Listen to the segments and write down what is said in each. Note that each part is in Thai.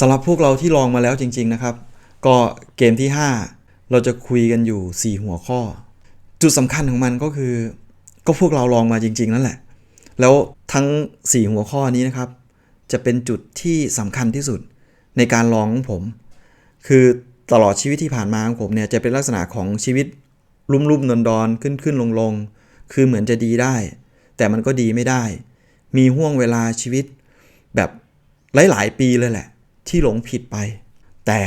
สำหรับพวกเราที่ลองมาแล้วจริง ๆนะครับ ก็เกมที่ 5 เราจะคุยกันอยู่ 4 หัวข้อ จุดสำคัญของมันก็คือ ก็พวกเราลองมาจริง ๆ นั่นแหละ แล้วทั้ง 4 หัวข้อนี้นะครับ จะเป็นจุดที่สำคัญที่สุดในการลองของผม คือตลอดชีวิตที่ผ่านมาของผมเนี่ยจะเป็นลักษณะของชีวิตลุ่มๆดอนดอนขึ้นขึ้นลงลงคือเหมือนจะดีได้ แต่มันก็ดีไม่ได้ มีห่วงเวลาชีวิตแบบหลาย ๆ ปีเลยแหละ ที่หลงผิดไป แต่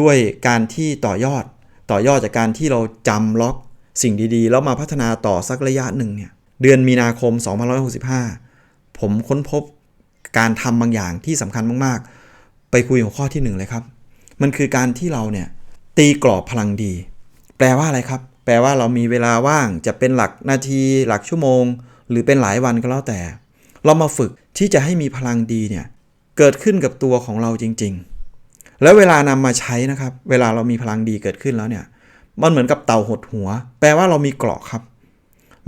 ด้วยการที่ต่อยอดต่อยอดจากการที่เราจำล็อกสิ่งดีๆ แล้วมาพัฒนาต่อสักระยะหนึ่งเนี่ยเดือนมีนาคม 2565 ผมค้นพบการทำบางอย่างที่สำคัญมากๆ ไปคุยหัวข้อที่หนึ่งเลยครับ มันคือการที่เราเนี่ยตีกรอบพลังดี แปลว่าอะไรครับ แปลว่าเรามีเวลาว่างจะเป็นหลักนาที หลักชั่วโมง หรือเป็นหลายวันก็แล้วแต่ เรามาฝึกที่จะให้มีพลังดีเนี่ย เกิดขึ้นกับตัวของเราจริง ๆ แล้วเวลานำมาใช้นะครับ เวลาเรามีพลังดีเกิดขึ้นแล้วเนี่ย มันเหมือนกับเต่าหดหัว แปลว่าเรามีเกราะครับ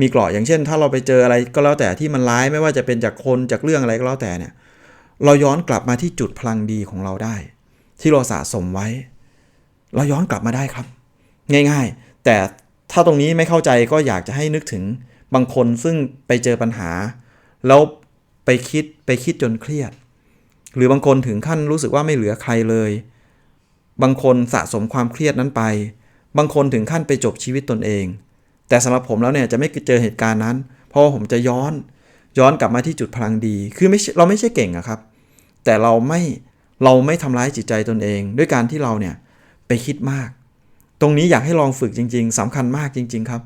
มีเกราะอย่างเช่น ถ้าเราไปเจออะไรก็แล้วแต่ที่มันร้ายไม่ว่าจะเป็นจากคนจากเรื่องอะไรก็แล้วแต่เนี่ย เราย้อนกลับมาที่จุดพลังดีของเราได้ ที่เราสะสมไว้ เราย้อนกลับมาได้ครับ ง่ายๆ แต่ถ้าตรงนี้ไม่เข้าใจก็อยากจะให้นึกถึงบางคนซึ่งไปเจอปัญหา แล้วไปคิดไปคิดจนเครียด หรือบางคนถึงขั้นรู้สึกว่าไม่เหลือใครเลย บางคนสะสมความเครียดนั้นไป บางคนถึงขั้นไปจบชีวิตตนเอง แต่สำหรับผมแล้วเนี่ยจะไม่เจอเหตุการณ์นั้น เพราะผมจะย้อนย้อนกลับมาที่จุดพลังดี คือไม่เราไม่ใช่เก่งอะครับ แต่เราไม่เราไม่ทำร้ายจิตใจตนเอง ด้วยการที่เราเนี่ยไปคิดมาก ตรงนี้อยากให้ลองฝึกจริง ๆสำคัญมากจริง ๆ ครับ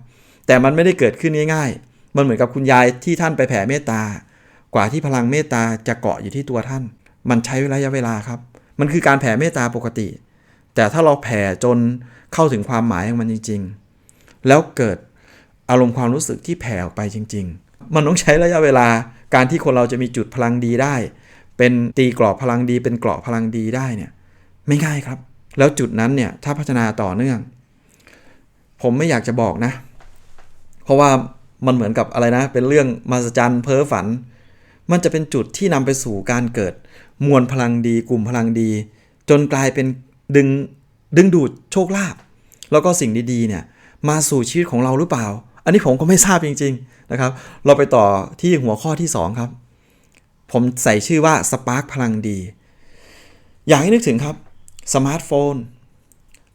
แต่มันไม่ได้เกิดขึ้นง่ายๆ มันเหมือนกับคุณยายที่ท่านไปแผ่เมตตากว่าที่พลังเมตตาจะเกาะอยู่ที่ตัวท่าน มันใช้ระยะเวลาครับ มันคือการแผ่เมตตาปกติ แต่ถ้าเราแผ่จนเข้าถึงความหมายของมันจริง ๆ แล้วเกิดอารมณ์ความรู้สึกที่แผ่ออกไปจริง ๆ มันต้องใช้ระยะเวลาการที่คนเราจะมีจุดพลังดีได้ เป็นตีกรอบพลังดี เป็นเกราะพลังดีได้เนี่ยไม่ง่ายครับ แล้วจุดนั้นเนี่ยถ้าพัฒนาต่อเนื่อง ผมไม่อยากจะบอกนะ เพราะว่ามันเหมือนกับอะไรนะ เป็นเรื่องมหัศจรรย์เพ้อฝัน มันจะเป็นจุดที่นำไปสู่การเกิด มวลพลังดี กลุ่มพลังดี จนกลายเป็นดึงดึงดูดโชคลาภแล้วก็สิ่งดีๆเนี่ยมาสู่ชีวิตของเราหรือเปล่า อันนี้ผมก็ไม่ทราบจริง ๆนะครับ เราไปต่อที่หัวข้อที่ 2 ครับ ผมใส่ชื่อว่าสปาร์คพลังดี อยากให้นึกถึงครับสมาร์ทโฟน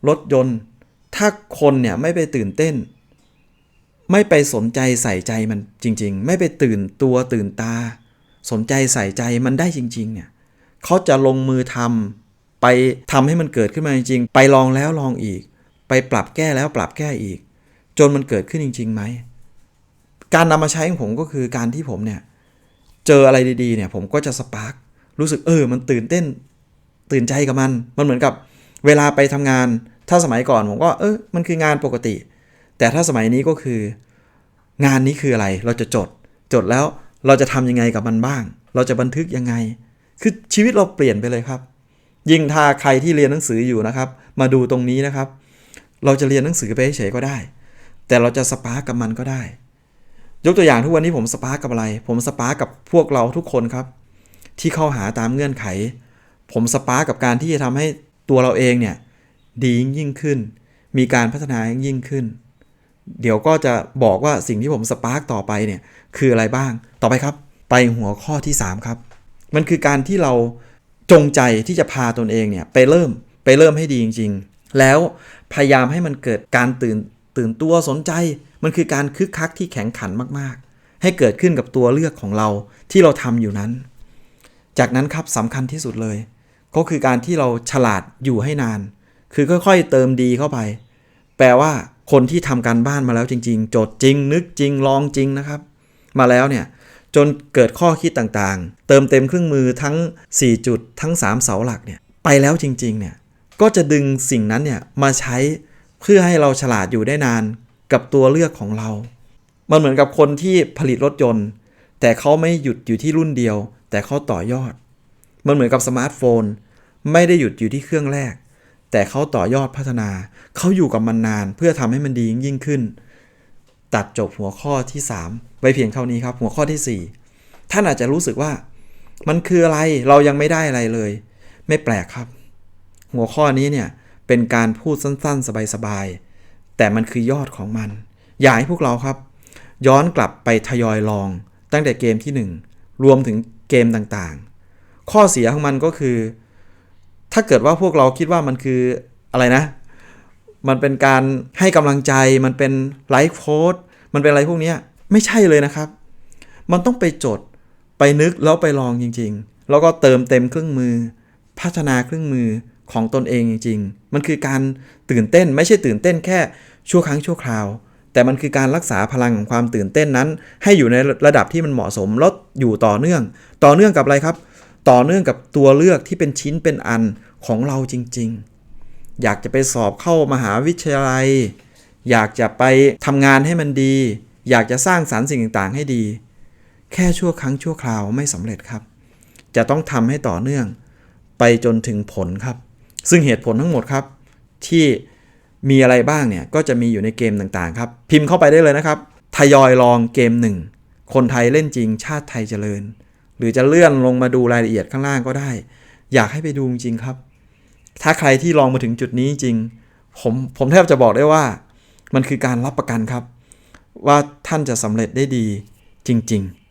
รถยนต์ ถ้าคนเนี่ยไม่ไปตื่นเต้น ไม่ไปสนใจใส่ใจมันจริง ๆ ไม่ไปตื่นตัวตื่นตา สนใจใส่ใจมันได้จริง ๆ เนี่ย เขาจะลงมือทำไปทำให้มันเกิดขึ้นมาจริงๆ ไปลองแล้วลองอีก ไปปรับแก้แล้วปรับแก้อีก จนมันเกิดขึ้นจริงๆไหม การนำมาใช้ของผมก็คือการที่ผมเนี่ย เจออะไรดีๆเนี่ย ผมก็จะสปาร์ครู้สึกเออ มันตื่นเต้น ตื่นใจกับมัน มันเหมือนกับเวลาไปทำงาน ถ้าสมัยก่อนผมก็เออมันคืองานปกติ แต่ถ้าสมัยนี้ก็คือ งานนี้คืออะไร เราจะจด จดแล้วเราจะทำยังไงกับมันบ้าง เราจะบันทึกยังไง คือชีวิตเราเปลี่ยนไปเลยครับ ยิ่งถ้าใครที่เรียนหนังสืออยู่นะครับ มาดูตรงนี้นะครับ เราจะเรียนหนังสือไปเฉยก็ได้ แต่เราจะสปาร์กกับมันก็ได้ ยกตัวอย่างทุกวันนี้ผมสปาร์กกับอะไร ผมสปาร์กกับพวกเราทุกคนครับ ที่เข้าหาตามเงื่อนไข ผมสปาร์กกับการที่จะทำให้ตัวเราเองเนี่ยดียิ่งขึ้น มีการพัฒนายิ่งขึ้น เดี๋ยวก็จะบอกว่าสิ่งที่ผมสปาร์กต่อไปเนี่ยคืออะไรบ้าง ต่อไปครับ ไปหัวข้อที่ 3 ครับ มันคือการที่เราจงใจที่จะพาตนเองเนี่ยไปเริ่มไปเริ่มให้ดีจริง ๆ แล้วพยายามให้มันเกิดการตื่นตื่นตัวสนใจ มันคือการคึกคักที่แข็งขันมากๆ ให้เกิดขึ้นกับตัวเลือกของเราที่เราทำอยู่นั้น จากนั้นครับสำคัญที่สุดเลย ก็คือการที่เราฉลาดอยู่ให้นาน คือค่อยๆ เติมดีเข้าไป แปลว่าคนที่ทำการบ้านมาแล้วจริง ๆ โจทย์จริง นึกจริงลองจริงนะครับ มาแล้วเนี่ย จนเกิดข้อคิดต่างๆ เติมเต็มเครื่องมือทั้ง 4 จุดทั้ง 3 เสาหลักเนี่ยไปแล้วจริงๆเนี่ยก็จะดึงสิ่งนั้นเนี่ยมาใช้เพื่อให้เราฉลาดอยู่ได้นานกับตัวเลือกของเรา มันเหมือนกับคนที่ผลิตรถยนต์ แต่เขาไม่หยุดอยู่ที่รุ่นเดียว แต่เขาต่อยอด มันเหมือนกับสมาร์ทโฟน ไม่ได้หยุดอยู่ที่เครื่องแรก แต่เขาต่อยอดพัฒนา เขาอยู่กับมันนานเพื่อทำให้มันดียิ่งขึ้น ตัดจบหัวข้อที่ 3 ไว้เพียงเท่านี้ครับ หัวข้อที่ 4 ท่านอาจจะรู้สึกว่า มันคืออะไรเรายังไม่ได้อะไรเลย ไม่แปลกครับ หัวข้อนี้เนี่ยเป็นการพูดสั้นๆ สบายๆ แต่มันคือยอดของมัน อยากให้พวกเราครับ ย้อนกลับไปทยอยลอง ตั้งแต่เกมที่ 1 รวมถึงเกมต่างๆ ข้อเสียของมันก็คือ ถ้าเกิดว่าพวกเราคิดว่ามันคืออะไรนะ มันเป็นการให้กำลังใจ มันเป็นไลฟ์โค้ดมันเป็นอะไรพวกนี้ ไม่ใช่เลยนะครับ มันต้องไปจดไปนึกแล้วไปลองจริง ๆ แล้วก็เติมเต็มเครื่องมือ พัฒนาเครื่องมือของตนเองจริง ๆ มันคือการตื่นเต้นไม่ใช่ตื่นเต้นแค่ชั่วครั้งชั่วคราว แต่มันคือการรักษาพลังของความตื่นเต้นนั้น ให้อยู่ในระดับที่มันเหมาะสมแล้วอยู่ต่อเนื่อง ต่อเนื่องกับอะไรครับ ต่อเนื่องกับตัวเลือกที่เป็นชิ้นเป็นอันของเราจริง ๆ อยากจะไปสอบเข้ามหาวิทยาลัย อยากจะไปทำงานให้มันดี อยากจะสร้างสารรค์สิ่งต่างๆ ให้ดี แค่ชั่วครั้งชั่วคราวไม่สำเร็จครับ จะต้องทำให้ต่อเนื่อง ไปจนถึงผลครับ ซึ่งเหตุผลทั้งหมดครับ ที่มีอะไรบ้างเนี่ยก็จะมีอยู่ในเกมต่างๆครับ พิมพ์เข้าไปได้เลยนะครับ ทยอยลองเกมหนึ่งคนไทยเล่นจริง ชาติไทยเจริญ หรือจะเลื่อนลงมาดูรายละเอียดข้างล่างก็ได้ อยากให้ไปดูจริงครับ ถ้าใครที่ลองมาถึงจุดนี้จริง ผมผมแทบจะบอกได้ว่า มันคือการรับประกันครับ ว่าท่านจะสำเร็จได้ดีจริง ๆ